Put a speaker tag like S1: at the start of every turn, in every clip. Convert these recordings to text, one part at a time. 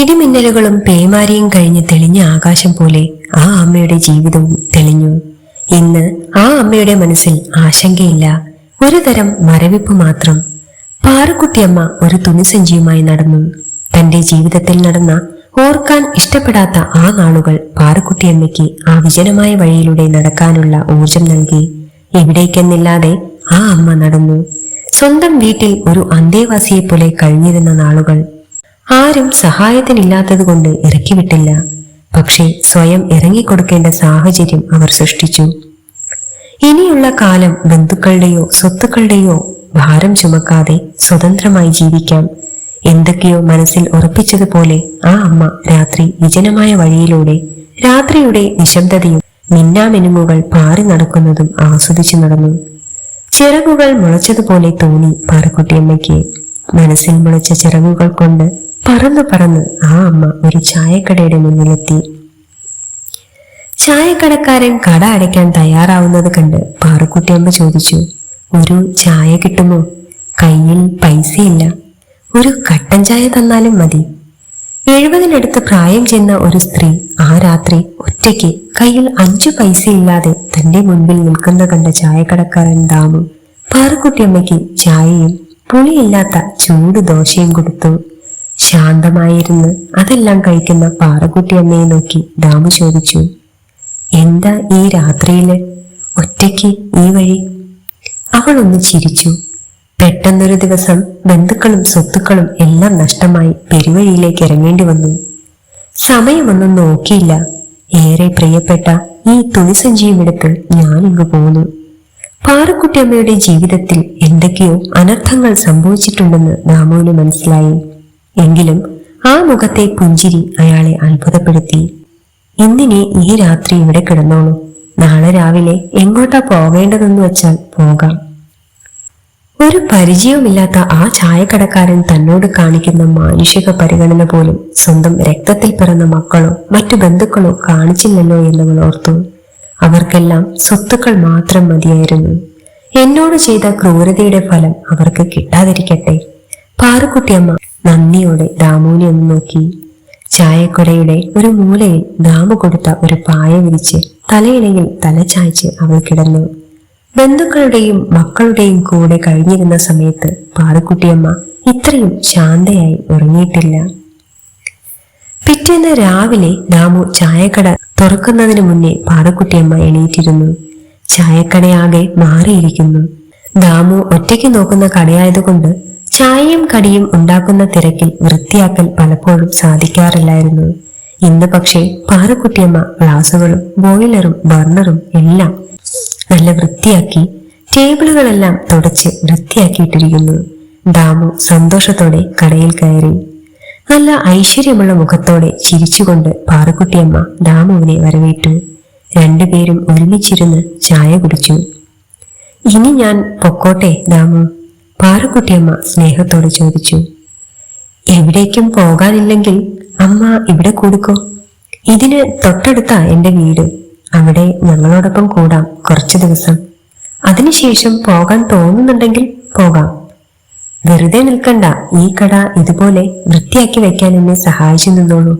S1: ഇടിമിന്നലുകളും പേമാരിയും കഴിഞ്ഞ് തെളിഞ്ഞ ആകാശം പോലെ ആ അമ്മയുടെ ജീവിതവും തെളിഞ്ഞു. ഇന്ന് ആ അമ്മയുടെ മനസ്സിൽ ആശങ്കയില്ല. ഒരു തരം മരവിപ്പ് മാത്രം. പാറക്കുട്ടിയമ്മ ഒരു തുണിസഞ്ചിയുമായി നടന്നു. തന്റെ ജീവിതത്തിൽ നടന്ന ഓർക്കാൻ ഇഷ്ടപ്പെടാത്ത ആ നാളുകൾ പാറക്കുട്ടിയമ്മയ്ക്ക് ആ വിജനമായ വഴിയിലൂടെ നടക്കാനുള്ള ഊർജം നൽകി. എവിടേക്കെന്നില്ലാതെ ആ അമ്മ നടന്നു. സ്വന്തം വീട്ടിൽ ഒരു അന്തേവാസിയെ പോലെ കഴിഞ്ഞിരുന്ന നാളുകൾ ആരും സഹായത്തിനില്ലാത്തതുകൊണ്ട് ഇറക്കിവിട്ടില്ല. പക്ഷേ സ്വയം ഇറങ്ങിക്കൊടുക്കേണ്ട സാഹചര്യം അവർ സൃഷ്ടിച്ചു. ഇനിയുള്ള കാലം ബന്ധുക്കളുടെയോ സ്വത്തുക്കളുടെയോ ഭാരം ചുമക്കാതെ സ്വതന്ത്രമായി ജീവിക്കാം. എന്തൊക്കെയോ മനസ്സിൽ ഉറപ്പിച്ചതുപോലെ ആ അമ്മ രാത്രി വിജനമായ വഴിയിലൂടെ രാത്രിയുടെ നിശബ്ദതയും മിന്നാമിനുങ്ങുകൾ പാറി നടക്കുന്നതും ആസ്വദിച്ചു നടന്നു. ചിറകുകൾ മുളച്ചതുപോലെ തോന്നി പാറക്കുട്ടിയമ്മയ്ക്ക്. മനസ്സിൽ മുളച്ച ചിറകുകൾ കൊണ്ട് പറന്നു പറന്ന് ആ അമ്മ ഒരു ചായക്കടയുടെ മുന്നിലെത്തി. ചായക്കടക്കാരൻ കട അടയ്ക്കാൻ തയ്യാറാവുന്നത് കണ്ട് പാറുക്കുട്ടിയമ്മ ചോദിച്ചു ഒരു ചായ കിട്ടുമോ? കയ്യിൽ പൈസയില്ല. ഒരു കട്ടൻ ചായ തന്നാലും മതി. എഴുപതിനടുത്ത് പ്രായം ചെന്ന ഒരു സ്ത്രീ ആ രാത്രി ഒറ്റയ്ക്ക് കയ്യിൽ അഞ്ചു പൈസയില്ലാതെ തന്റെ മുൻപിൽ നിൽക്കുന്ന കണ്ട ചായക്കടക്കാരൻ ദാമു പാറുക്കുട്ടിയമ്മയ്ക്ക് ചായയും പുളിയില്ലാത്ത ചൂട് ദോശയും കൊടുത്തു. ശാന്തമായിരുന്ന് അതെല്ലാം കഴിക്കുന്ന പാറക്കുട്ടിയമ്മയെ നോക്കി ദാമു ചോദിച്ചു എന്താ ഈ രാത്രിയിൽ? ഒറ്റയ്ക്ക് ഈ വഴി? അവൾ ഒന്ന് ചിരിച്ചു. പെട്ടെന്നൊരു ദിവസം ബന്ധുക്കളും സ്വത്തുക്കളും എല്ലാം നഷ്ടമായി പെരുവഴിയിലേക്ക് ഇറങ്ങേണ്ടി വന്നു. സമയമൊന്നും നോക്കിയില്ല. ഏറെ പ്രിയപ്പെട്ട ഈ തുണിസഞ്ചിയും എടുത്ത് ഞാനിങ്ങ് പോന്നു. പാറക്കുട്ടിയമ്മയുടെ ജീവിതത്തിൽ എന്തൊക്കെയോ അനർത്ഥങ്ങൾ സംഭവിച്ചിട്ടുണ്ടെന്ന് ദാമുവിന് മനസ്സിലായി. എങ്കിലും ആ മുഖത്തെ പുഞ്ചിരി അയാളെ അത്ഭുതപ്പെടുത്തി. എന്തിനെ ഈ രാത്രി ഇവിടെ കിടന്നോളൂ നാളെ രാവിലെ എങ്ങോട്ടാ പോകേണ്ടതെന്ന് വെച്ചാൽ പോകാം. ഒരു പരിചയവുമില്ലാത്ത ആ ചായക്കടക്കാരൻ തന്നോട് കാണിക്കുന്ന മാനുഷിക പരിഗണന പോലും സ്വന്തം രക്തത്തിൽ പിറന്ന മക്കളോ മറ്റു ബന്ധുക്കളോ കാണിച്ചില്ലല്ലോ എന്നവൾ ഓർത്തു. അവർക്കെല്ലാം സ്വത്തുക്കൾ മാത്രം മതിയായിരുന്നു. എന്നോട് ചെയ്ത ക്രൂരതയുടെ ഫലം അവർക്ക് കിട്ടാതിരിക്കട്ടെ. പാറുക്കുട്ടിയമ്മ നന്ദിയോടെ ദാമുവിനെ ഒന്ന് നോക്കി. ചായക്കുടയുടെ ഒരു മൂലയിൽ ദാമു കൊടുത്ത ഒരു പായ വിരിച്ച് തലയിണയിൽ തല ചായ്ച്ച് അവൾ കിടന്നു. ബന്ധുക്കളുടെയും മക്കളുടെയും കൂടെ കഴിഞ്ഞിരുന്ന സമയത്ത് പാറുക്കുട്ടിയമ്മ ഇത്രയും ശാന്തയായി ഉറങ്ങിയിട്ടില്ല. പിറ്റേന്ന് രാവിലെ ദാമു ചായക്കട തുറക്കുന്നതിന് മുന്നേ പാറക്കുട്ടിയമ്മ എണീറ്റിരുന്നു. ചായക്കടയാകെ മാറിയിരിക്കുന്നു. ദാമു ഒറ്റയ്ക്ക് നോക്കുന്ന കടയായതുകൊണ്ട് ചായയും കടിയും ഉണ്ടാക്കുന്ന തിരക്കിൽ വൃത്തിയാക്കൽ പലപ്പോഴും സാധിക്കാറില്ലായിരുന്നു. ഇന്ന് പക്ഷേ പാറക്കുട്ടിയമ്മ ഗ്ലാസുകളും ബോയിലറും ബർണറും എല്ലാം നല്ല വൃത്തിയാക്കി ടേബിളുകളെല്ലാം തുടച്ച് വൃത്തിയാക്കിയിട്ടിരിക്കുന്നു. ദാമു സന്തോഷത്തോടെ കടയിൽ കയറി. നല്ല ഐശ്വര്യമുള്ള മുഖത്തോടെ ചിരിച്ചുകൊണ്ട് പാറക്കുട്ടിയമ്മ ദാമുവിനെ വരവേറ്റു. രണ്ടുപേരും ഒരുമിച്ചിരുന്ന് ചായ കുടിച്ചു. ഇനി ഞാൻ പൊക്കോട്ടെ ദാമു പാറക്കുട്ടിയമ്മ സ്നേഹത്തോട് ചോദിച്ചു എവിടേക്കും പോകാനില്ലെങ്കിൽ അമ്മ ഇവിടെ കൊടുക്കോ? ഇതിന് തൊട്ടടുത്ത എന്റെ വീട്. അവിടെ ഞങ്ങളോടൊപ്പം കൂടാം കുറച്ചു ദിവസം. അതിനുശേഷം പോകാൻ തോന്നുന്നുണ്ടെങ്കിൽ പോകാം. വെറുതെ നിൽക്കണ്ട ഈ കട ഇതുപോലെ വൃത്തിയാക്കി വെക്കാൻ എന്നെ സഹായിച്ചു നിന്നോളൂ.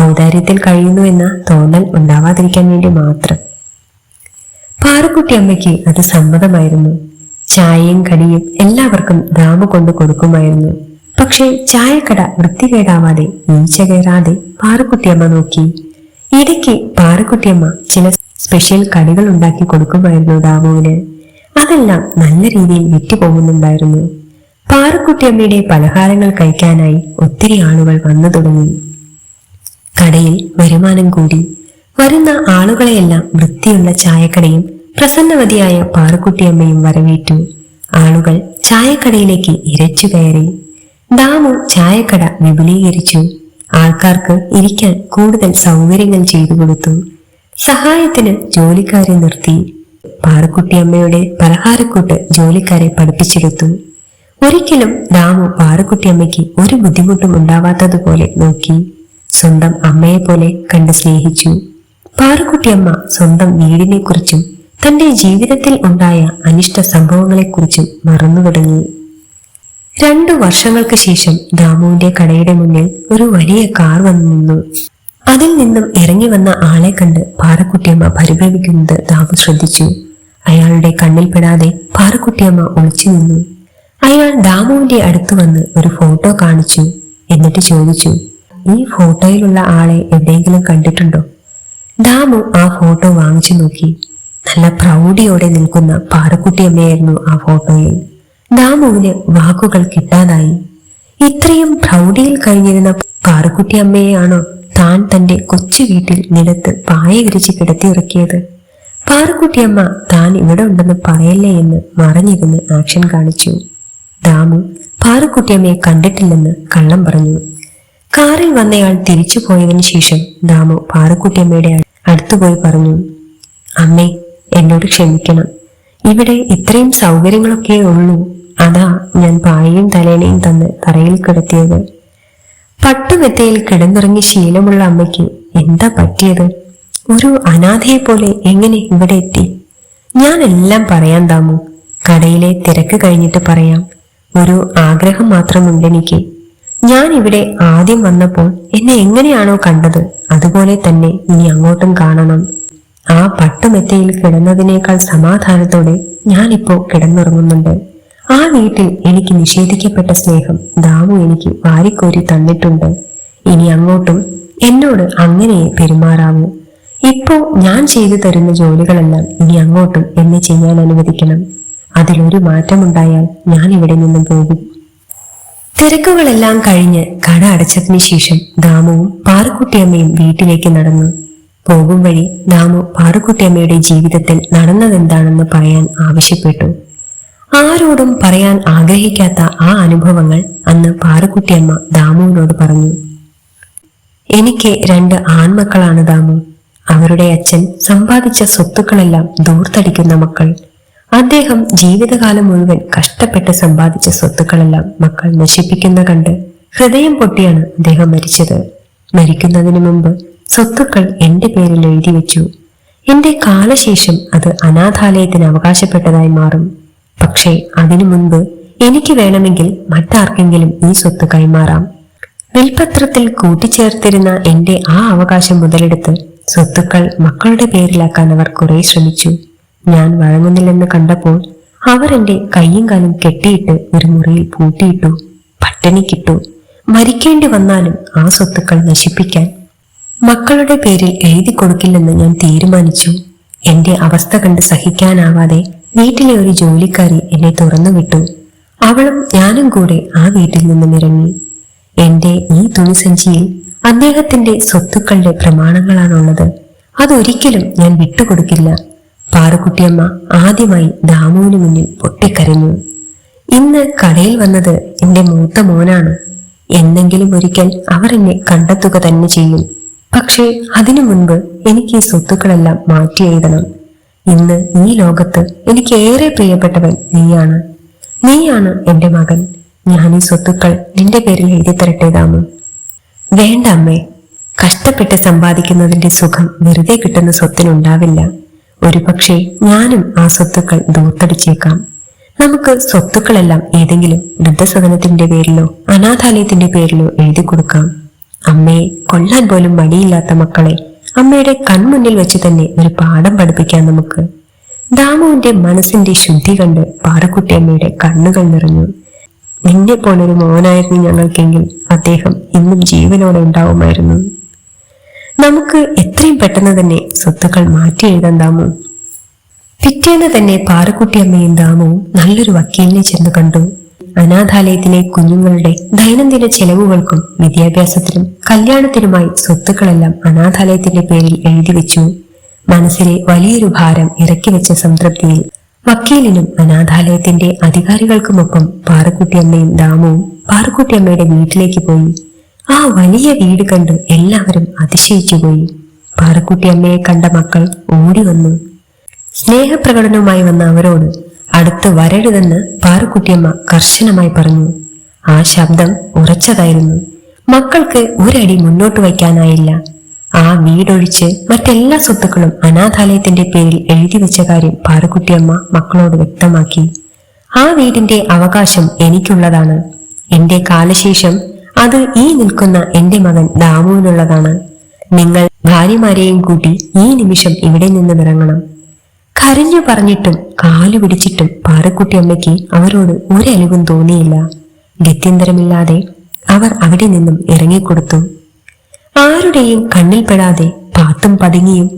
S1: ഔദാര്യത്തിൽ കഴിയുന്നു എന്ന തോന്നൽ ഉണ്ടാവാതിരിക്കാൻ വേണ്ടി മാത്രം. പാറക്കുട്ടി അമ്മയ്ക്ക് അത് സമ്മതമായിരുന്നു. ചായയും കടിയും എല്ലാവർക്കും ദാമ കൊണ്ട് കൊടുക്കുമായിരുന്നു. പക്ഷേ ചായക്കട വൃത്തികേടാവാതെ ഈച്ച കയറാതെ പാറക്കുട്ടിയമ്മ നോക്കി. ഇടയ്ക്ക് പാറക്കുട്ടിയമ്മ ചില സ്പെഷ്യൽ കടികൾ ഉണ്ടാക്കി കൊടുക്കുമായിരുന്നു ദാമുവിന്. അതെല്ലാം നല്ല രീതിയിൽ വിറ്റുപോകുന്നുണ്ടായിരുന്നു പാറക്കുട്ടിയമ്മയുടെ പലഹാരങ്ങൾ കഴിക്കാനായി ഒത്തിരി ആളുകൾ വന്നു തുടങ്ങി. കടയിൽ വരുമാനം കൂടി. വരുന്ന ആളുകളെയെല്ലാം വൃത്തിയുള്ള ചായക്കടയും പ്രസന്നവതിയായ പാറക്കുട്ടിയമ്മയും വരവേറ്റു. ആളുകൾ ചായക്കടയിലേക്ക് ഇരച്ചു കയറി. ദാമു ചായക്കട വിപുലീകരിച്ചു. ആൾക്കാർക്ക് ഇരിക്കാൻ കൂടുതൽ സൗകര്യങ്ങൾ ചെയ്തു കൊടുത്തു. സഹായത്തിന് ജോലിക്കാരെ നിർത്തി. പാറക്കുട്ടിയമ്മയുടെ പലഹാരക്കൂട്ട് ജോലിക്കാരെ പഠിപ്പിച്ചെടുത്തു. ഒരിക്കലും ദാമു പാറക്കുട്ടിയമ്മയ്ക്ക് ഒരു ബുദ്ധിമുട്ടും ഉണ്ടാവാത്തതുപോലെ നോക്കി. സ്വന്തം അമ്മയെ പോലെ കണ്ട് സ്നേഹിച്ചു. പാറക്കുട്ടിയമ്മ സ്വന്തം വീടിനെ കുറിച്ചും തന്റെ ജീവിതത്തിൽ ഉണ്ടായ അനിഷ്ട സംഭവങ്ങളെക്കുറിച്ചും മറന്നു തുടങ്ങി. രണ്ടു വർഷങ്ങൾക്ക് ശേഷം ദാമുവിന്റെ കടയുടെ മുന്നിൽ ഒരു വലിയ കാർ വന്നു നിന്നു. അതിൽ നിന്നും ഇറങ്ങി വന്ന ആളെ കണ്ട് പാറക്കുട്ടിയമ്മ പരിഭ്രമിക്കുന്നത് ദാമു ശ്രദ്ധിച്ചു. അയാളുടെ കണ്ണിൽപ്പെടാതെ പാറക്കുട്ടിയമ്മ ഒളിച്ചു നിന്നു. അയാൾ ദാമുവിന്റെ അടുത്ത് വന്ന് ഒരു ഫോട്ടോ കാണിച്ചു. എന്നിട്ട് ചോദിച്ചു ഈ ഫോട്ടോയിലുള്ള ആളെ എവിടെയെങ്കിലും കണ്ടിട്ടുണ്ടോ? ദാമു ആ ഫോട്ടോ വാങ്ങിച്ചു നോക്കി. നല്ല പ്രൗഢിയോടെ നിൽക്കുന്ന പാറക്കുട്ടിയമ്മയായിരുന്നു ആ ഫോട്ടോയിൽ. ദാമുവിന് വാക്കുകൾ കിട്ടാതായി. ഇത്രയും പ്രൗഢിയിൽ കഴിഞ്ഞിരുന്ന പാറക്കുട്ടിയമ്മയെയാണോ താൻ തന്റെ കൊച്ചു വീട്ടിൽ നിലത്ത് പായ വിരിച്ച് കിടത്തിയിറക്കിയത്? പാറക്കുട്ടിയമ്മ താൻ ഇവിടെ ഉണ്ടെന്ന് പറയല്ലേ എന്ന് മറഞ്ഞിരുന്ന് ആക്ഷൻ കാണിച്ചു. ദാമു പാറക്കുട്ടിയമ്മയെ കണ്ടിട്ടില്ലെന്ന് കള്ളം പറഞ്ഞു. കാറിൽ വന്നയാൾ തിരിച്ചു പോയതിനു ശേഷം ദാമു പാറക്കുട്ടിയമ്മയുടെ അടുത്തുപോയി പറഞ്ഞു അമ്മേ എന്നോട് ക്ഷമിക്കണം. ഇവിടെ ഇത്രയും സൗകര്യങ്ങളൊക്കെ ഉള്ളൂ. അതാ ഞാൻ പായയും തലേണയും തന്ന് തറയിൽ കിടത്തിയത്. പട്ടുമെത്തയിൽ കിടന്നിറങ്ങി ശീലമുള്ള അമ്മയ്ക്ക് എന്താ പറ്റിയത്? ഒരു അനാഥയെ പോലെ എങ്ങനെ ഇവിടെ എത്തി? ഞാൻ എല്ലാം പറയാൻ താമു കടയിലെ തിരക്ക് കഴിഞ്ഞിട്ട് പറയാം. ഒരു ആഗ്രഹം മാത്രമുണ്ട് എനിക്ക്. ഞാൻ ഇവിടെ ആദ്യം വന്നപ്പോൾ എന്നെ എങ്ങനെയാണോ കണ്ടത്. അതുപോലെ തന്നെ ഇനി അങ്ങോട്ടും കാണണം. ആ പട്ടുമെത്തയിൽ കിടന്നതിനേക്കാൾ സമാധാനത്തോടെ ഞാനിപ്പോ കിടന്നുറങ്ങുന്നുണ്ട്. ആ വീട്ടിൽ എനിക്ക് നിഷേധിക്കപ്പെട്ട സ്നേഹം ദാവു എനിക്ക് വാരിക്കോരി തന്നിട്ടുണ്ട്. ഇനി അങ്ങോട്ടും എന്നോട് അങ്ങനെയേ പെരുമാറാവൂ. ഇപ്പോ ഞാൻ ചെയ്തു തരുന്ന ജോലികളെല്ലാം ഇനി അങ്ങോട്ടും എന്നെ ചെയ്യാൻ അനുവദിക്കണം. അതിലൊരു മാറ്റമുണ്ടായാൽ ഞാൻ ഇവിടെ നിന്നും പോകും. തിരക്കുകളെല്ലാം കഴിഞ്ഞ് കട അടച്ചതിന് ശേഷം ദാമുവും പാറക്കുട്ടിയമ്മയും വീട്ടിലേക്ക് നടന്നു. പോകും വഴി ദാമു പാറുക്കുട്ടിയമ്മയുടെ ജീവിതത്തിൽ നടന്നതെന്താണെന്ന് പറയാൻ ആവശ്യപ്പെട്ടു. ആരോടും പറയാൻ ആഗ്രഹിക്കാത്ത ആ അനുഭവങ്ങൾ അന്ന് പാറുക്കുട്ടിയമ്മ ദാമുവിനോട് പറഞ്ഞു. എനിക്ക് രണ്ട് ആൺമക്കളാണ് ദാമു. അവരുടെ അച്ഛൻ സമ്പാദിച്ച സ്വത്തുക്കളെല്ലാം ദൂർത്തടിക്കുന്ന മക്കൾ. അദ്ദേഹം ജീവിതകാലം മുഴുവൻ കഷ്ടപ്പെട്ട് സമ്പാദിച്ച സ്വത്തുക്കളെല്ലാം മക്കൾ നശിപ്പിക്കുന്ന കണ്ട് ഹൃദയം പൊട്ടിയാണ് അദ്ദേഹം മരിച്ചത്. മരിക്കുന്നതിന് മുമ്പ് സ്വത്തുക്കൾ എന്റെ പേരിൽ എഴുതി വെച്ചു. എന്റെ കാലശേഷം അത് അനാഥാലയത്തിന് അവകാശപ്പെട്ടതായി മാറും. പക്ഷേ അതിനു മുൻപ് എനിക്ക് വേണമെങ്കിൽ മറ്റാർക്കെങ്കിലും ഈ സ്വത്ത് കൈമാറാം. വിൽപത്രത്തിൽ കൂട്ടിച്ചേർത്തിരുന്ന എന്റെ ആ അവകാശം മുതലെടുത്ത് സ്വത്തുക്കൾ മക്കളുടെ പേരിലാക്കാൻ അവർ കുറെ ശ്രമിച്ചു. ഞാൻ വഴങ്ങുന്നില്ലെന്ന് കണ്ടപ്പോൾ അവർ എന്റെ കയ്യും കാലും കെട്ടിയിട്ട് ഒരു മുറിയിൽ പൂട്ടിയിട്ടു പട്ടിണിക്കിട്ടു. മരിക്കേണ്ടി വന്നാലും ആ സ്വത്തുക്കൾ നശിപ്പിക്കാൻ മക്കളുടെ പേരിൽ എഴുതി കൊടുക്കില്ലെന്ന് ഞാൻ തീരുമാനിച്ചു. എന്റെ അവസ്ഥ കണ്ട് സഹിക്കാനാവാതെ വീട്ടിലെ ഒരു ജോലിക്കാരി എന്നെ തുറന്നു വിട്ടു അവളും ഞാനും കൂടെ ആ വീട്ടിൽ നിന്നും ഇറങ്ങി. എന്റെ ഈ തുണിസഞ്ചിയിൽ അദ്ദേഹത്തിന്റെ സ്വത്തുക്കളുടെ പ്രമാണങ്ങളാണുള്ളത്. അതൊരിക്കലും ഞാൻ വിട്ടുകൊടുക്കില്ല. പാറുക്കുട്ടിയമ്മ ആദ്യമായി ദാമുവിന് മുന്നിൽ പൊട്ടിക്കരഞ്ഞു. ഇന്ന് കടയിൽ വന്നത് എന്റെ മൂത്ത മോനാണ്. എന്നെങ്കിലും ഒരിക്കൽ അവർ എന്നെ കണ്ടെത്തുക തന്നെ ചെയ്യും. പക്ഷേ അതിനു മുൻപ് എനിക്ക് ഈ സ്വത്തുക്കളെല്ലാം മാറ്റി എഴുതണം. ഇന്ന് ഈ ലോകത്ത് എനിക്ക് ഏറെ പ്രിയപ്പെട്ടവൻ നീയാണ്. നീയാണ് എന്റെ മകൻ. ഞാൻ ഈ സ്വത്തുക്കൾ നിന്റെ പേരിൽ എഴുതി തരട്ടെ വേണ്ട അമ്മേ. കഷ്ടപ്പെട്ട് സമ്പാദിക്കുന്നതിന്റെ സുഖം വെറുതെ കിട്ടുന്ന സ്വത്തിനുണ്ടാവില്ല. ഒരുപക്ഷെ ഞാനും ആ സ്വത്തുക്കൾ ദൂർത്തടിച്ചേക്കാം. നമുക്ക് സ്വത്തുക്കളെല്ലാം ഏതെങ്കിലും വൃദ്ധസദനത്തിന്റെ പേരിലോ അനാഥാലയത്തിന്റെ പേരിലോ എഴുതി കൊടുക്കാം അമ്മയെ കൊല്ലാൻ പോലും മടിയില്ലാത്ത മക്കളെ അമ്മയുടെ കൺമുന്നിൽ വെച്ച് തന്നെ ഒരു പാഠം പഠിപ്പിക്കാം നമുക്ക്. ദാമുവിന്റെ മനസ്സിന്റെ ശുദ്ധി കണ്ട് പാറക്കുട്ടി അമ്മയുടെ കണ്ണുകൾ നിറഞ്ഞു. നിന്നെ പോലൊരു മോനായിരുന്നു ഞങ്ങൾക്കെങ്കിൽ അദ്ദേഹം ഇന്നും ജീവനോടെ ഉണ്ടാവുമായിരുന്നു. നമുക്ക് എത്രയും പെട്ടെന്ന് തന്നെ സ്വത്തുക്കൾ മാറ്റി എഴുതാൻ ദാമു. പിറ്റേന്ന് തന്നെ പാറക്കുട്ടിയമ്മയും ദാമുവും നല്ലൊരു വക്കീലിനെ ചെന്ന് കണ്ടു. അനാഥാലയത്തിലെ കുഞ്ഞുങ്ങളുടെ ദൈനംദിന ചെലവുകൾക്കും വിദ്യാഭ്യാസത്തിനും കല്യാണത്തിനുമായി സ്വത്തുക്കളെല്ലാം അനാഥാലയത്തിന്റെ പേരിൽ എഴുതി വെച്ചു. മനസ്സിലെ വലിയൊരു ഭാരം ഇറക്കി വെച്ച സംതൃപ്തിയിൽ വക്കീലിനും അനാഥാലയത്തിന്റെ അധികാരികൾക്കുമൊപ്പം പാറക്കുട്ടിയമ്മയും ദാമുവും പാറക്കുട്ടിയമ്മയുടെ വീട്ടിലേക്ക് പോയി. ആ വലിയ വീട് കണ്ട് എല്ലാവരും അതിശയിച്ചുപോയി പാറക്കുട്ടിയമ്മയെ കണ്ട മക്കൾ ഓടി വന്നു. സ്നേഹപ്രകടനവുമായി വന്ന അവരോട് അടുത്ത് വരരുതെന്ന് പാറുക്കുട്ടിയമ്മ കർശനമായി പറഞ്ഞു. ആ ശബ്ദം ഉറച്ചതായിരുന്നു. മക്കൾക്ക് ഒരടി മുന്നോട്ട് വയ്ക്കാനായില്ല. ആ വീടൊഴിച്ച് മറ്റെല്ലാ സ്വത്തുക്കളും അനാഥാലയത്തിന്റെ പേരിൽ എഴുതി വെച്ച കാര്യം പാറുക്കുട്ടിയമ്മ മക്കളോട് വ്യക്തമാക്കി. ആ വീടിന്റെ അവകാശം എനിക്കുള്ളതാണ്. എന്റെ കാലശേഷം അത് ഈ നിൽക്കുന്ന എന്റെ മകൻ ദാമുവിനുള്ളതാണ് നിങ്ങൾ ഭാര്യമാരെയും കൂട്ടി ഈ നിമിഷം ഇവിടെ നിന്ന് ഇറങ്ങണം കരഞ്ഞു പറഞ്ഞിട്ടും കാലു പിടിച്ചിട്ടും പാറക്കുട്ടിയമ്മയ്ക്ക് അവരോട് ഒരലിവും തോന്നിയില്ല. ഗത്യന്തരമില്ലാതെ അവർ അവിടെ നിന്നും ഇറങ്ങിക്കൊടുത്തു. ആരുടെയും കണ്ണിൽപ്പെടാതെ പാത്തും പതുങ്ങിയും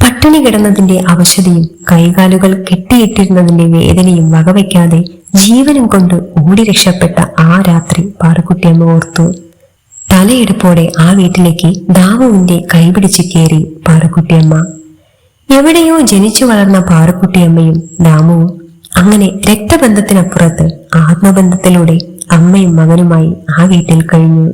S1: പട്ടിണി കിടന്നതിന്റെ അവശതയും കൈകാലുകൾ കെട്ടിയിട്ടിരുന്നതിന്റെ വേദനയും വകവയ്ക്കാതെ ജീവനും കൊണ്ട് ഓടി രക്ഷപ്പെട്ട ആ രാത്രി പാറക്കുട്ടിയമ്മ ഓർത്തു. തലയെടുപ്പോടെ ആ വീട്ടിലേക്ക് ദാവുവിന്റെ കൈപിടിച്ച് കയറി പാറക്കുട്ടിയമ്മ എവിടെയോ ജനിച്ചു വളർന്ന പാറക്കുട്ടിയമ്മയും ദാമുവും അങ്ങനെ രക്തബന്ധത്തിനപ്പുറത്ത് ആത്മബന്ധത്തിലൂടെ അമ്മയും മകനുമായി ആ വീട്ടിൽ കഴിഞ്ഞു.